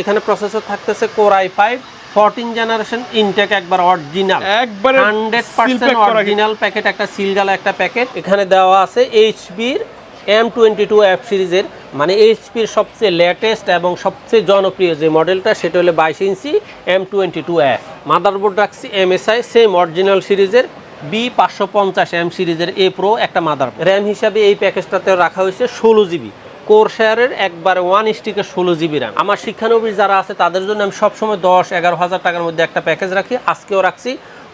এখানে প্রসেসর থাকতেছে core i five fourteen generation intact একবার অরিজিনাল একবারে হান্ড্রেড পার্সেন্ট। অরিজিনাল প্যাকেট একটা সিলগালা একটা প্যাকেট এখানে দেওয়া আছে এইচপির এম টোয়েন্টি টু অ্যাপ সিরিজের। মানে এইচপির সবচেয়ে লেটেস্ট এবং সবচেয়ে জনপ্রিয় যে মডেলটা সেটা হলো বাইশ ইঞ্চি এম টোয়েন্টি টু অ্যাপ মাদারবোর্ড রাখছি এমএসআই সেম অরিজিনাল সিরিজের। বি পাঁচশো পঞ্চাশ এম সিরিজের এ প্রো একটা মাদার র্যাম হিসাবে এই প্যাকেজটাতে রাখা হয়েছে ষোলো জিবি কোর শেয়ারের একবারে ওয়ান স্টিকে ষোলো জিবি র্যাম আমার শিক্ষানবীর যারা আছে, তাদের জন্য আমি সবসময় দশ, এগারো হাজার টাকার মধ্যে একটা প্যাকেজ রাখি। আজকেও রাখছি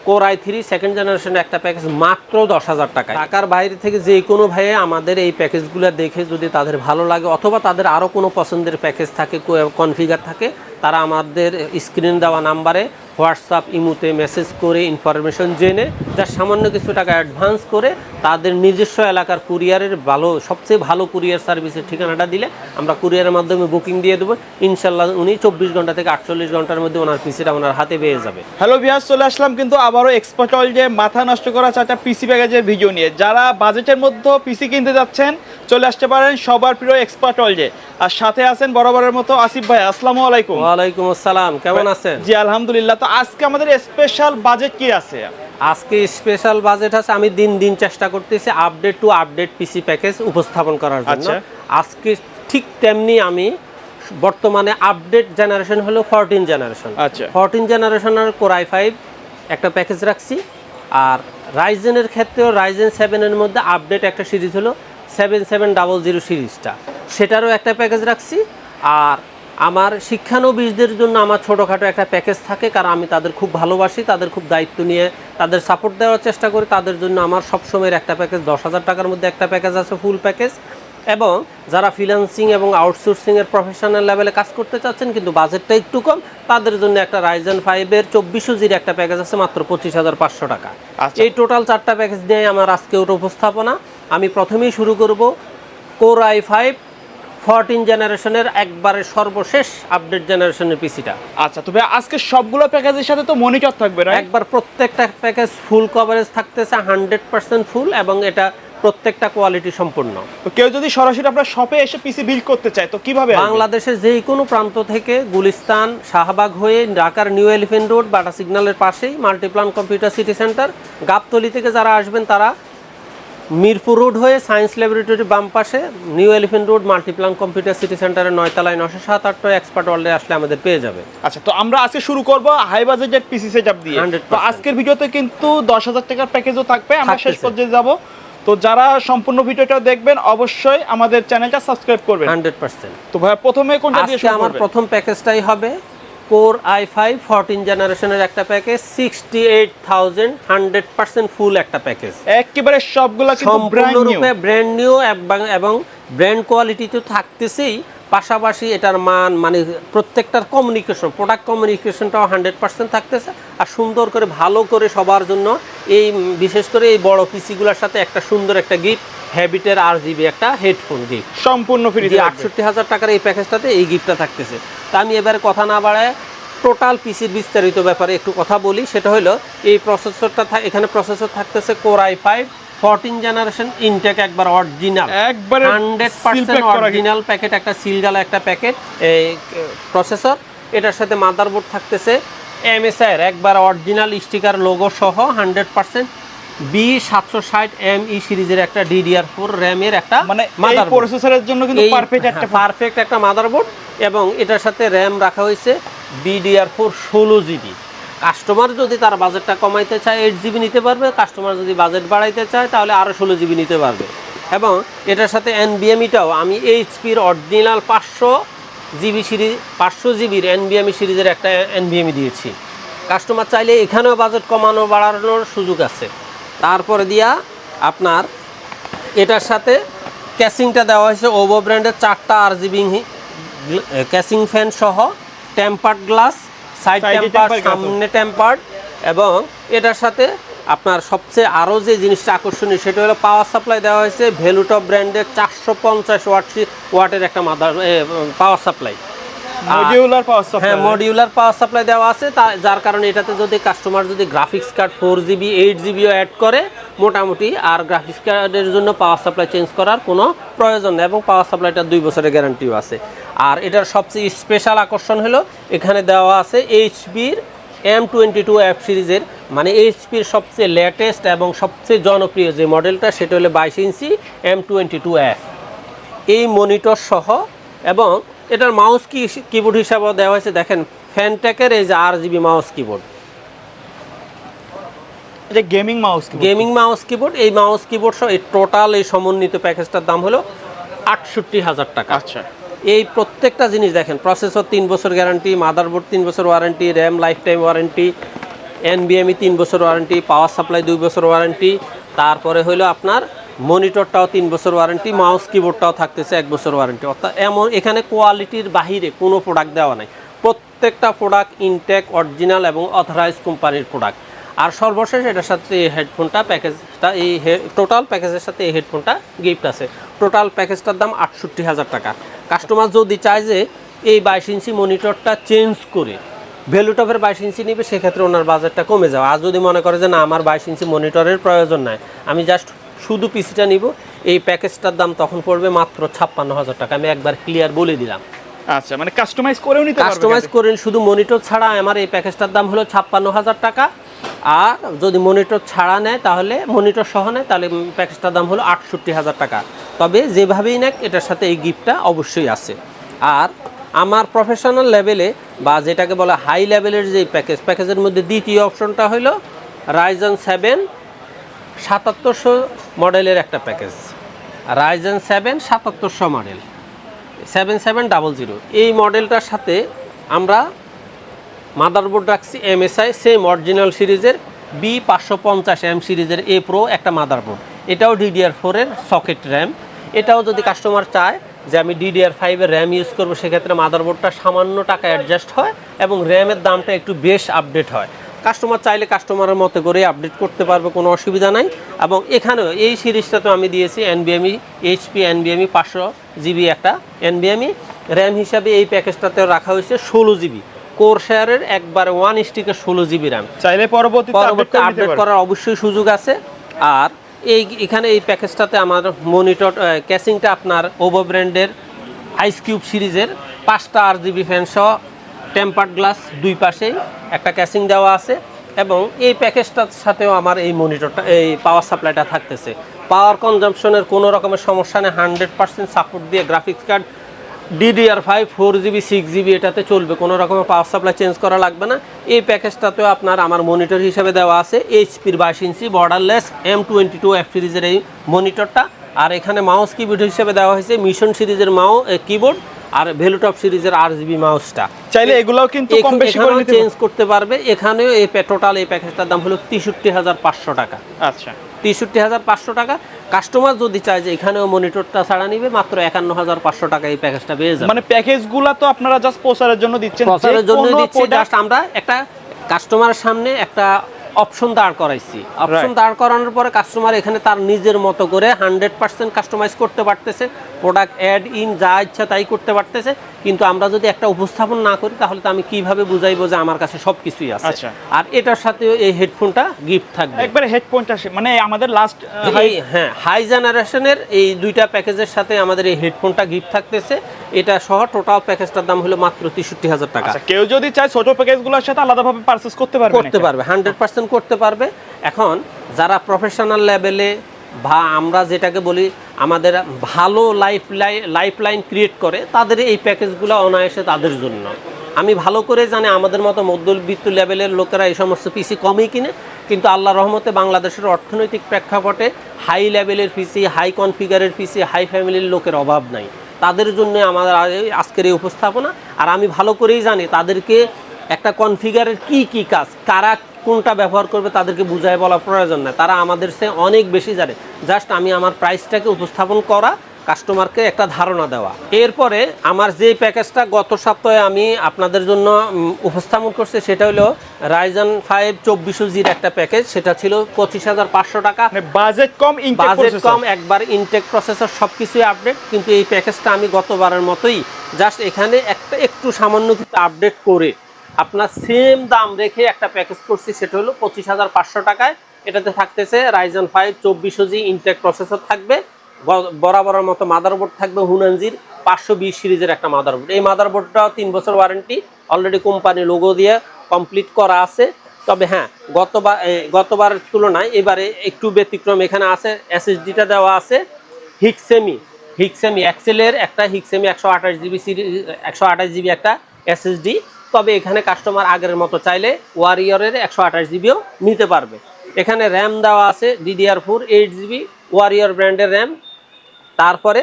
কোর আই থ্রি সেকেন্ড জেনারেশনের একটা প্যাকেজ মাত্র দশ হাজার টাকা টাকার বাইরে থেকে যে কোনো ভাইয়ে আমাদের এই প্যাকেজগুলো দেখে যদি তাদের ভালো লাগে, অথবা তাদের আরও কোনো পছন্দের প্যাকেজ থাকে কনফিগার থাকে তারা আমাদের স্ক্রিন দেওয়া নাম্বারে হোয়াটসঅ্যাপ, ইমুতে মেসেজ করে ইনফরমেশন জেনে, যা সামান্য কিছু টাকা অ্যাডভান্স করে তাদের নিজস্ব এলাকার কুরিয়ারের ভালো, সবচেয়ে ভালো কুরিয়ার সার্ভিসের ঠিকানাটা দিলে আমরা কুরিয়ারের মাধ্যমে বুকিং দিয়ে দেবো। ইনশাল্লাহ উনি চব্বিশ ঘণ্টা থেকে আটচল্লিশ ঘণ্টার মধ্যে ওনার পিসিটা ওনার হাতে পেয়ে যাবে। হ্যালো ভিয়াস চলে আসলাম কিন্তু আবারও এক্সপার্ট অল যে মাথা নষ্ট করা চারটা পিসি প্যাকেজের ভিডিও নিয়ে। যারা বাজেটের মধ্যে পিসি কিনতে যাচ্ছেন, চলে আসতে পারেন সবার প্রিয় এক্সপার্ট অল যে। আর সাথে আছেন বরাবরের মতো আসিফ ভাই, আসসালামু আলাইকুম। ওয়ালাইকুম আসসালাম কেমন আছেন? জি আলহামদুলিল্লাহ। তো আজকে আমাদের স্পেশাল বাজেট কি আছে? আজকে স্পেশাল বাজেট আছে আমি দিন দিন চেষ্টা করতেছি update to update PC package উপস্থাপন করার জন্য। আচ্ছা। আজকে ঠিক তেমনি আমি বর্তমানে আপডেট জেনারেশন হলো ফোরটিন জেনারেশন আচ্ছা। ফোরটিন জেনারেশনের কোরাই ফাইভ একটা প্যাকেজ রাখছি আর রাইজেনের ক্ষেত্রেও রাইজেন সেভেনের মধ্যে আপডেট একটা সিরিজ হলো সেভেন সেভেন ডাবল জিরো সিরিজটা সেটারও একটা প্যাকেজ রাখছি আর আমার শিক্ষানবিশদের জন্য আমার ছোটোখাটো একটা প্যাকেজ থাকে কারণ আমি তাদের খুব ভালোবাসি তাদের খুব দায়িত্ব নিয়ে তাদের সাপোর্ট দেওয়ার চেষ্টা করি। তাদের জন্য আমার সবসময়ের একটা প্যাকেজ দশ হাজার টাকার মধ্যে একটা প্যাকেজ আছে ফুল প্যাকেজ এবং যারা ফ্রিল্যান্সিং এবং আউটসোর্সিংয়ের প্রফেশনাল লেভেলে কাজ করতে চাচ্ছেন কিন্তু বাজেটটা একটু কম তাদের জন্য একটা রাইজেন ফাইভের চব্বিশশো জির একটা প্যাকেজ আছে মাত্র পঁচিশ হাজার পাঁচশো টাকা। আচ্ছা। এই টোটাল চারটা প্যাকেজ নিয়ে আমার আজকে ওর উপস্থাপনা। আমি প্রথমেই শুরু করব কোর আই ফাইভ ফোরটিন জেনারেশনের একবারে সর্বশেষ আপডেট জেনারেশনের পিসিটা আচ্ছা তবে আজকে সবগুলো প্যাকেজের সাথে তো মনিটর থাকবে না একবার প্রত্যেকটা প্যাকেজ ফুল কভারেজ থাকতেছে হান্ড্রেড পার্সেন্ট ফুল এবং এটা প্রত্যেকটা কোয়ালিটি সম্পূর্ণ। তো কেউ যদি সরাসরি আপনার শপে এসে পিসি বিল করতে চায় তো কীভাবে? বাংলাদেশের যে কোনো প্রান্ত থেকে গুলিস্তান শাহবাগ হয়ে ঢাকার নিউ এলিফেন্ট রোড বাটা সিগন্যালের পাশেই Multiplan computer city center Gabtoli থেকে যারা আসবেন তারা মিরপুর রোড হয়ে সায়েন্স ল্যাবরেটরি বাম পাশে new elephant road Multiplan computer city সেন্টারের নয়তলায় নশো সাত আট এক্সপার্ট ওয়ার্ল্ডে আসলে আমাদের পেয়ে যাবে। আচ্ছা তো আমরা আজকে শুরু করব হাই বাজেটের পিসি সেটআপ দিয়ে। 100% তো আজকের ভিডিওতে কিন্তু দশ হাজার টাকার প্যাকেজও থাকবে আমরা শেষ পর্যায়ে যাব। তো যারা সম্পূর্ণ ভিডিওটা দেখবেন অবশ্যই আমাদের চ্যানেলটা সাবস্ক্রাইব করবেন। Hundred percent. তো ভাইয়া প্রথমে কোনটা দিয়ে আমার প্রথম প্যাকেজটাই হবে কোর আই ফাইভ ফোরটিন জেনারেশনের একটা package sixty eight thousand hundred percent full একটা প্যাকেজ একেবারে সবগুলা কিন্তু ব্র্যান্ড নিউ সম্পূর্ণরূপে ব্র্যান্ড নিউ এবং ব্র্যান্ড কোয়ালিটি তো থাকতেছেই পাশাপাশি এটার মান মানে প্রত্যেকটার কমিউনিকেশন প্রোডাক্ট কমিউনিকেশনটাও হান্ড্রেড পার্সেন্ট থাকতেছে। আর সুন্দর করে ভালো করে সবার জন্য এই বিশেষ করে এই বড় পিসিগুলোর সাথে একটা সুন্দর একটা গিফট হ্যাবিটের আর জিবি একটা হেডফোন গিফট সম্পূর্ণ ফ্রি আটষট্টি হাজার টাকার এই প্যাকেজটাতে এই গিফটটা থাকতেছে। তা আমি এবারে কথা না বাড়ায় টোটাল পিসির বিস্তারিত ব্যাপারে একটু কথা বলি। সেটা হলো এই প্রসেসরটা এখানে প্রসেসর থাকতেছে core I five fourteen generation Intel একবার অরিজিনাল একবারে হান্ড্রেড পার্সেন্ট। অরিজিনাল প্যাকেট একটা সিলগালা একটা প্যাকেট এই প্রসেসর এটার সাথে মাদারবোর্ড থাকতেছে এমএসআই এর একবার অরিজিনাল স্টিকার লোগো সহ হান্ড্রেড পার্সেন্ট বি সাতশো ষাট এম ই সিরিজের একটা ডিডিআর ফোর র্যামের একটা মানে motherboard। প্রসেসরের জন্য কিন্তু পারফেক্ট একটা পারফেক্ট একটা মাদারবোর্ড এবং এটার সাথে র্যাম রাখা হয়েছে ডিডিআর ফোর ষোলো জিবি কাস্টমার যদি তার বাজেটটা কমাইতে চায় এইট জিবি নিতে পারবে। কাস্টমার যদি বাজেট বাড়াইতে চায় তাহলে আরও ষোলো জিবি নিতে পারবে। এবং এটার সাথে এনবিএমিটাও আমি এইচপির অরিজিনাল পাঁচশো জিবি সিরিজ পাঁচশো জিবির এন এনবিএমি সিরিজের একটা এন এনবিএমি দিয়েছি। কাস্টমার চাইলে এখানেও বাজেট কমানো বাড়ানোর সুযোগ আছে। তারপরে দিয়া আপনার এটার সাথে ক্যাসিংটা দেওয়া হয়েছে ওভো ব্র্যান্ডের চারটা আর জিবি ক্যাসিং ফ্যান সহ টেম্পার্ড গ্লাস সাইড টেম্পার সামনে টেম্পার্ড এবং এটার সাথে আপনার সবচেয়ে আরও যে জিনিসটা আকর্ষণীয় সেটা হলো পাওয়ার সাপ্লাই দেওয়া হয়েছে ভ্যালুটপ ব্র্যান্ডের চারশো পঞ্চাশ ওয়াট ওয়াটের একটা mother power supply modular power হ্যাঁ মডিউলার পাওয়ার সাপ্লাই দেওয়া আছে। তা যার কারণে এটাতে যদি কাস্টমার যদি graphics card four GB eight জিবিও add করে মোটামুটি আর গ্রাফিক্স কার্ডের জন্য পাওয়ার সাপ্লাই চেঞ্জ করার কোনো প্রয়োজন নেই এবং পাওয়ার সাপ্লাইটা দুই বছরের গ্যারান্টিও আছে। আর এটার সবচেয়ে স্পেশাল আকর্ষণ হলো এখানে দেওয়া আছে এইচপির এম টোয়েন্টি টু অ্যাপ সিরিজের মানে এইচপির সবচেয়ে লেটেস্ট এবং সবচেয়ে জনপ্রিয় যে মডেলটা সেটা হলো বাইশ ইঞ্চি এম টোয়েন্টি টু অ্যাপ এই মনিটর সহ এবং এটার মাউস কি কিবোর্ড হিসাবেও দেওয়া হয়েছে। দেখেন ফ্যানটেকের এই যে আর জিবি মাউস কিবোর্ড যে gaming mouse gaming mouse keyboard এই মাউস কিবোর্ড সহ এই টোটাল এই সমন্বিত প্যাকেজটার দাম হলো আটষট্টি হাজার টাকা। আচ্ছা। এই প্রত্যেকটা জিনিস দেখেন প্রসেসর তিন বছর গ্যারান্টি মাদারবোর্ড তিন বছর warranty RAM life time warranty এনবিএমই তিন বছর ওয়ারেন্টি পাওয়ার সাপ্লাই দুই বছর ওয়ারেন্টি তারপরে হলো আপনার মনিটরটাও তিন বছর ওয়ারেন্টি, মাউস কিবোর্ডটাও থাকতেছে এক বছর ওয়ারেন্টি। অর্থাৎ এমন এখানে কোয়ালিটির বাহিরে কোনো প্রোডাক্ট দেওয়া নাই। প্রত্যেকটা প্রোডাক্ট ইনটেক অরিজিনাল এবং অথরাইজ কোম্পানির প্রোডাক্ট আর সর্বশেষ এটার সাথে এই হেডফোনটা প্যাকেজটা এই টোটাল প্যাকেজের সাথে এই হেডফোনটা গিফট আছে। টোটাল প্যাকেজটার দাম আটষট্টি হাজার টাকা। কাস্টমার যদি চায় যে এই বাইশ ইঞ্চি মনিটরটা চেঞ্জ করে ভ্যালুটপের বাইশ ইঞ্চি নিবে, সেক্ষেত্রে ওনার বাজেটটা কমে যাবে। আর যদি মনে করে যে না, আমার বাইশ ইঞ্চি মনিটরের প্রয়োজন নাই, আমি জাস্ট শুধু পিসিটা নিব এই প্যাকেজটার দাম তখন পড়বে মাত্র ছাপ্পান্ন হাজার টাকা। আমি একবার ক্লিয়ার বলে দিলাম। আচ্ছা মানে কাস্টমাইজ করেও নিতে কাস্টমাইজ করেন শুধু মনিটর ছাড়া আমার এই প্যাকেজটার দাম হলো ছাপ্পান্ন হাজার টাকা। আর যদি মনিটর ছাড়া নেয় তাহলে মনিটর সহ নেয় তাহলে প্যাকেজটার দাম হলো আটষট্টি হাজার টাকা। তবে যেভাবেই নেক এটার সাথে এই গিফটটা অবশ্যই আছে। আর আমার প্রফেশনাল লেভেলে বা যেটাকে বলা হাই লেভেলের যে প্যাকেজ প্যাকেজের মধ্যে দ্বিতীয় অপশনটা হলো রাইজন সেভেন সাতাত্তরশো মডেলের একটা package. Ryzen seven সাতাত্তরশো model. Seven seven double zero এই মডেলটার সাথে আমরা মাদারবোর্ড রাখছি এমএসআই সেম অরিজিনাল সিরিজের বি পাঁচশো পঞ্চাশ এম সিরিজের এ প্রো একটা মাদারবোর্ড এটাও ডিডিআর ফোরের সকেট র্যাম এটাও যদি কাস্টমার চায় যে আমি ডিডিআর ফাইভের র্যাম ইউজ করব, সেক্ষেত্রে মাদারবোর্ডটা সামান্য টাকা অ্যাডজাস্ট হয় এবং র্যামের দামটা একটু বেশ আপডেট হয়। কাস্টমার চাইলে কাস্টমারের মতো করে আপডেট করতে পারবে কোনো অসুবিধা নাই। এবং এখানেও এই সিরিজটাতেও আমি দিয়েছি এনবিএমই এইচপি এনবিএমই পাঁচশো জিবি একটা এনবিএমই র্যাম হিসাবে এই প্যাকেজটাতেও রাখা হয়েছে ষোলো জিবি। কোর শেয়ারের একবার ওয়ান স্টিকের ষোলো জিবি র্যাম চাইলে পরবর্তী পরবর্তী আপডেট করার অবশ্যই সুযোগ আছে। আর এই এখানে এই প্যাকেজটাতে আমার মনিটর ক্যাসিংটা আপনার ওভো ব্র্যান্ডের আইস কিউব সিরিজের পাঁচটা আর জিবি ফ্যান সহ টেম্পার্ড গ্লাস দুই পাশেই, একটা ক্যাসিং দেওয়া আছে এবং এই প্যাকেজটার সাথেও আমার এই মনিটরটা, এই পাওয়ার সাপ্লাইটা থাকতেছে। পাওয়ার কনজাম্পশনের কোনো রকমের সমস্যা নেই, হান্ড্রেড পার্সেন্ট সাপোর্ট দিয়ে graphics card DDR five four GB six GB এটাতে চলবে, কোনো রকমের পাওয়ার সাপ্লাই চেঞ্জ করা লাগবে না। এই প্যাকেজটাতেও আপনার আমার মনিটর হিসেবে দেওয়া আছে, এইচপির বাইশ ইঞ্চি borderless M twenty two F সিরিজের এই মনিটরটা। আর এখানে মাউস কিবোর্ড হিসেবে দেওয়া হয়েছে মিশন সিরিজের মাউ কিবোর্ড আর ভ্যালুটপ সিরিজের আর জিবি মাউসটা চাইলে এগুলাও কিন্তু কম বেশি করে নিতে চেঞ্জ করতে পারবে। এখানেও এই টোটাল এই প্যাকেজটার দাম হলো তেষট্টি হাজার পাঁচশো টাকা। আচ্ছা। তেষট্টি হাজার পাঁচশো টাকা। কাস্টমার যদি চায় যে এখানেও মনিটরটা ছাড়া নিবে মাত্র একান্ন হাজার পাঁচশো টাকা এই প্যাকেজটা পেয়ে যাবে। মানে প্যাকেজগুলো তো আপনারা জাস্ট প্রচারের জন্য দিচ্ছেন। প্রচারের জন্য দিচ্ছি জাস্ট আমরা একটা কাস্টমারের সামনে একটা অপশন দাঁড় করাইছি। অপশন দাঁড় করানোর পরে কাস্টমার এখানে তার নিজের মতো করে হান্ড্রেড পার্সেন্ট কাস্টমাইজ করতে পারতেছে। প্রোডাক্ট অ্যাড ইন যা ইচ্ছা তাই করতে পারতেছে। কিন্তু আমরা যদি একটা উপস্থাপন না করি তাহলে তো আমি কীভাবে বুঝাইবো যে আমার কাছে সব কিছুই আছে? আচ্ছা। আর এটার সাথেও এই হেডফোনটা গিফট থাকবে। একবার হেডফোনটা মানে আমাদের লাস্ট হ্যাঁ হাই জেনারেশনের এই দুইটা প্যাকেজের সাথে আমাদের এই হেডফোনটা গিফট থাকতেছে। এটা সহ টোটাল প্যাকেজটার দাম হলো মাত্র তেষট্টি হাজার টাকা। আচ্ছা কেউ যদি চায় ছোট প্যাকেজগুলোর সাথে আলাদাভাবে পারচেজ করতে পারবে করতে পারবে হান্ড্রেড পার্সেন্ট করতে পারবে। এখন যারা প্রফেশনাল লেভেলে বা আমরা যেটাকে বলি আমাদের ভালো লাইফ লাইফ লাইন ক্রিয়েট করে, তাদের এই প্যাকেজগুলো অনায়াসে তাদের জন্য। আমি ভালো করে জানি আমাদের মতো মধ্যবিত্ত লেভেলের লোকেরা এই সমস্ত পিসি কমই কিনে, কিন্তু আল্লাহ রহমতে বাংলাদেশের অর্থনৈতিক প্রেক্ষাপটে হাই লেভেলের পিসি হাই কনফিগারের পিসি হাই ফ্যামিলির লোকের অভাব নাই। তাদের জন্য আমাদের আজ- আজকের এই উপস্থাপনা, আর আমি ভালো করেই জানি তাদেরকে একটা কনফিগারের কি কি কাজ, কারা কোনটা ব্যবহার করবে তাদেরকে বুঝায় বলা প্রয়োজন না তারা আমাদের সে অনেক বেশি জানে। জাস্ট আমি আমার প্রাইসটাকে উপস্থাপন করা কাস্টমারকে একটা ধারণা দেওয়া। এরপরে আমার যে প্যাকেজটা গত সপ্তাহে আমি আপনাদের জন্য উপস্থাপন করছি সেটা হলো রাইজান ফাইভ চব্বিশশো জির একটা প্যাকেজ। সেটা ছিল পঁচিশ হাজার পাঁচশো টাকা। মানে বাজেট কম ইনটেক বাজেট কম একবার ইনটেক প্রসেসর সব কিছুই আপডেট কিন্তু এই প্যাকেজটা আমি গতবারের মতোই জাস্ট এখানে একটা একটু সামান্য কিছু আপডেট করে আপনার সেম দাম রেখে একটা প্যাকেজ করছি, সেটা হলো পঁচিশ হাজার পাঁচশো টাকায়। এটাতে থাকতেছে রাইজন ফাইভ চব্বিশশো জি ইনটেক প্রসেসর থাকবে বরাবরের মতো মাদারবোর্ড থাকবে, হুনানজির পাঁচশো বিশ সিরিজের একটা মাদারবোর্ড এই মাদারবোর্ডটাও তিন বছর ওয়ারেন্টি অলরেডি কোম্পানি লোগো দিয়ে কমপ্লিট করা আছে। তবে হ্যাঁ গতবার গতবারের তুলনায় এবারে একটু ব্যতিক্রম এখানে আছে এসএসডিটা দেওয়া আছে হিক্সেমি হিক্সেমি এক্সেলের একটা হিক্সেমি একশো আঠাশ জিবি সিরিজ, একশো আঠাশ জিবি একটা এসএসডি তবে এখানে কাস্টমার আগের মতো চাইলে ওয়ারিয়রের একশো আঠাশ জিবিও নিতে পারবে। এখানে র্যাম দেওয়া আছে DDR four eight GB warrior ব্র্যান্ডের র্যাম তারপরে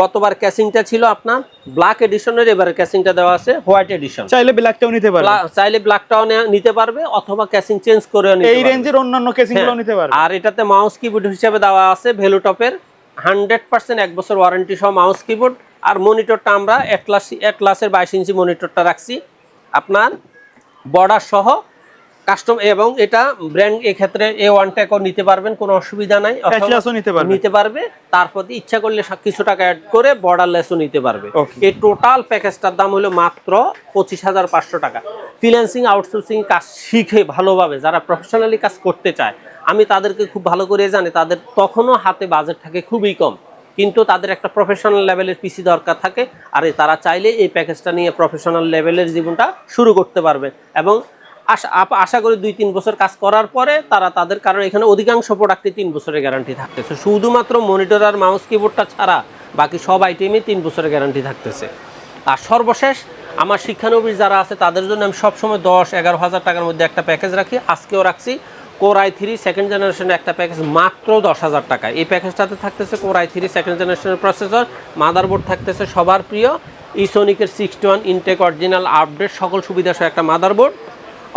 গতবার ক্যাসিংটা ছিল আপনার ব্ল্যাক এডিশনের এবারে ক্যাসিংটা দেওয়া আছে হোয়াইট এডিশন চাইলে ব্ল্যাকটাও নিতে পারবে। চাইলে ব্ল্যাকটাও নিতে পারবে অথবা ক্যাসিং চেঞ্জ করে নিতে এই রেঞ্জের অন্যান্য কেসিংগুলো হ্যাঁ, নিতে পারবে। আর এটাতে মাউস কিবোর্ড হিসেবে দেওয়া আছে ভেলুটপের হান্ড্রেড পার্সেন্ট এক বছর ওয়ারেন্টি সহ মাউস কিবোর্ড আর মনিটরটা আমরা এটলাস এটলাসের বাইশ ইঞ্চি মনিটরটা রাখছি। আপনার বর্ডার সহ কাস্টম এবং এটা ব্র্যান্ড এক্ষেত্রে এ ওয়ান ট্যাকও নিতে পারবেন কোনো অসুবিধা নাই। নিতে পারবে। তারপর ইচ্ছা করলে কিছু টাকা অ্যাড করে বর্ডারলেসও নিতে পারবে। এই টোটাল প্যাকেজটার দাম হলো মাত্র পঁচিশ হাজার পাঁচশো টাকা। ফ্রিল্যান্সিং আউটসোর্সিং কাজ শিখে ভালোভাবে যারা প্রফেশনালি কাজ করতে চায় আমি তাদেরকে খুব ভালো করে জানি তাদের তখনও হাতে বাজেট থাকে খুবই কম। কিন্তু তাদের একটা প্রফেশনাল লেভেলের পিসি দরকার থাকে। আর তারা চাইলে এই প্যাকেজটা নিয়ে প্রফেশনাল লেভেলের জীবনটা শুরু করতে পারবে। এবং আশা আশা করি দুই তিন বছর কাজ করার পরে তারা তাদের কারণ এখানে অধিকাংশ প্রোডাক্টে তিন বছরের গ্যারান্টি থাকতেছে। শুধুমাত্র মনিটর আর মাউস কিবোর্ডটা ছাড়া বাকি সব আইটেমই তিন বছরের গ্যারান্টি থাকতেছে। আর সর্বশেষ, আমার শিক্ষানবিশ যারা আছে, তাদের জন্য আমি সবসময় দশ, এগারো হাজার টাকার মধ্যে একটা প্যাকেজ রাখি। আজকেও রাখছি। কোর আই থ্রি সেকেন্ড জেনারেশনের একটা প্যাকেজ মাত্র দশ হাজার টাকা। এই প্যাকেজটাতে থাকতেছে কোর আই থ্রি সেকেন্ড জেনারেশনের প্রসেসর মাদারবোর্ড থাকতেছে সবার প্রিয় ইসোনিকের sixty one Intel original update সকল সুবিধা সহ একটা মাদারবোর্ড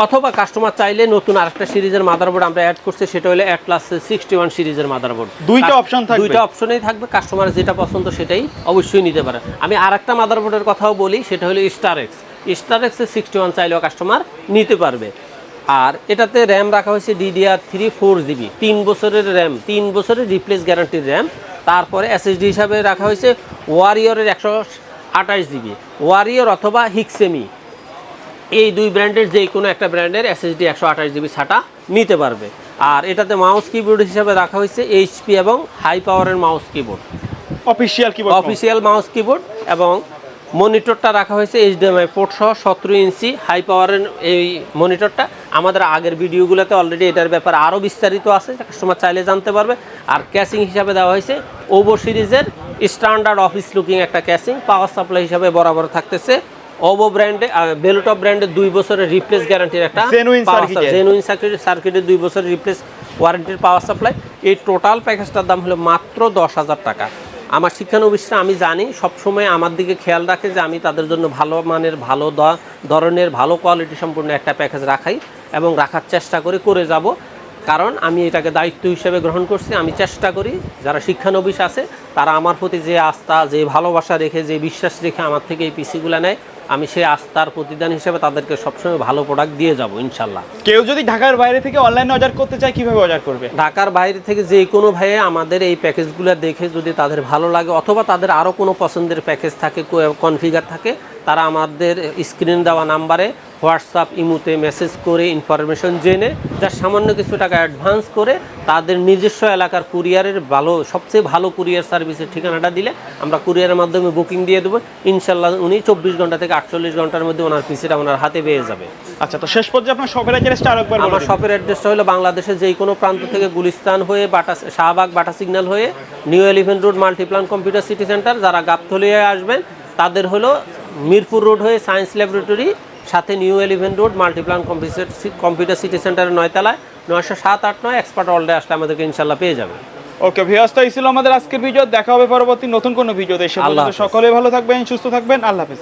অথবা কাস্টমার চাইলে নতুন আরেকটা সিরিজের মাদারবোর্ড আমরা অ্যাড করছি সেটা হলো অ্যাটলাস সিক্সটি ওয়ান সিরিজের মাদারবোর্ড দুইটা অপশন থাকবে? দুইটা অপশনেই থাকবে কাস্টমার যেটা পছন্দ সেটাই অবশ্যই নিতে পারে। আমি আর একটা মাদারবোর্ডের কথাও বলি সেটা হলো স্টার এক্স স্টার এক্সের সিক্সটি ওয়ান চাইলেও কাস্টমার নিতে পারবে। আর এটাতে র্যাম রাখা হয়েছে ডিডিআর থ্রি ফোর জিবি তিন বছরের র্যাম তিন বছরের রিপ্লেস গ্যারান্টির র্যাম তারপরে এসএসডি হিসাবে রাখা হয়েছে ওয়ারিয়রের একশো আঠাশ জিবি ওয়ারিয়র অথবা হিক্সেমি এই দুই ব্র্যান্ডের যে কোনো একটা ব্র্যান্ডের এসএসডি একশো আঠাশ জিবি ছাটা নিতে পারবে। আর এটাতে মাউস কিবোর্ড হিসাবে রাখা হয়েছে এইচপি এবং হাই পাওয়ারের মাউস কিবোর্ড অফিসিয়াল কি অফিসিয়াল মাউস কিবোর্ড এবং মনিটরটা রাখা হয়েছে এইচডিএমআই পোর্ট সহ সতেরো ইঞ্চি হাই পাওয়ারের এই মনিটরটা আমাদের আগের ভিডিওগুলোতে অলরেডি এটার ব্যাপারে আরও বিস্তারিত আছে কাস্টমার চাইলে জানতে পারবে। আর ক্যাসিং হিসাবে দেওয়া হয়েছে ওভো সিরিজের স্ট্যান্ডার্ড অফিস লুকিং একটা ক্যাসিং পাওয়ার সাপ্লাই হিসাবে বরাবর থাকতেছে। ওভো ব্র্যান্ডে বেলুটপ ব্র্যান্ডের দুই বছরের রিপ্লেস গ্যারান্টির একটা। জেনুইন সার্কিট সার্কিটের দুই বছরের রিপ্লেস ওয়ারেন্টির পাওয়ার সাপ্লাই এই টোটাল প্যাকেজটার দাম হলো মাত্র দশ হাজার টাকা। আমার শিক্ষানবিশরা আমি জানি সবসময় আমার দিকে খেয়াল রাখে যে আমি তাদের জন্য ভালো মানের ভালো দ- ধরনের ভালো কোয়ালিটি সম্পূর্ণ একটা প্যাকেজ রাখাই। এবং রাখার চেষ্টা করি করে যাব। কারণ আমি এটাকে দায়িত্ব হিসেবে গ্রহণ করছি। আমি চেষ্টা করি যারা শিক্ষানবিশ আছে তারা আমার প্রতি যে আস্থা যে ভালোবাসা রেখে যে বিশ্বাস রেখে আমার থেকে এই পিসিগুলো নেয় আমি সেই আস্থার প্রতিদান হিসেবে তাদেরকে সবসময় ভালো প্রোডাক্ট দিয়ে যাব ইনশাল্লাহ কেউ যদি ঢাকার বাইরে থেকে অনলাইনে অর্ডার করতে চায় কীভাবে অর্ডার করবে? ঢাকার বাইরে থেকে যে কোনো ভাইয়ে আমাদের এই প্যাকেজগুলো দেখে যদি তাদের ভালো লাগে অথবা তাদের আরও কোনো পছন্দের প্যাকেজ থাকে কনফিগার থাকে তারা আমাদের স্ক্রিন দেওয়া নাম্বারে হোয়াটসঅ্যাপ ইমুতে মেসেজ করে ইনফরমেশন জেনে যা সামান্য কিছু টাকা অ্যাডভান্স করে তাদের নিজস্ব এলাকার কুরিয়ারের ভালো সবচেয়ে ভালো কুরিয়ার সার্ভিসের ঠিকানাটা দিলে আমরা কুরিয়ারের মাধ্যমে বুকিং দিয়ে দেবো। ইনশাল্লাহ উনি চব্বিশ ঘণ্টা থেকে আটচল্লিশ ঘণ্টার মধ্যে ওনার পিসিটা ওনার হাতে পেয়ে যাবে। আচ্ছা তো শেষ পর্যায়ে আপনার শপের অ্যাড্রেসটা আরেকবার আমার শপের অ্যাড্রেসটা হলো বাংলাদেশের যে কোনো প্রান্ত থেকে গুলিস্তান হয়ে বাটা শাহবাগ বাটা সিগন্যাল হয়ে new elephant road Multiplan computer city center যারা গাবতলিয়ে আসবেন তাদের হলো মিরপুর রোড হয়ে সায়েন্স ল্যাবরেটরি সাথে new elephant road Multiplan computer computer city সেন্টারের নয়তলায় নয়শো সাত আট নয় এক্সপার্ট অলডে আসলে আমাদেরকে ইনশাল্লাহ পেয়ে যাবে। ওকে তো এই ছিল আমাদের আজকের ভিডিও। দেখা হবে পরবর্তী নতুন কোনো ভিডিওতে। সকলে ভালো থাকবেন সুস্থ থাকবেন। আল্লাহ হাফেজ।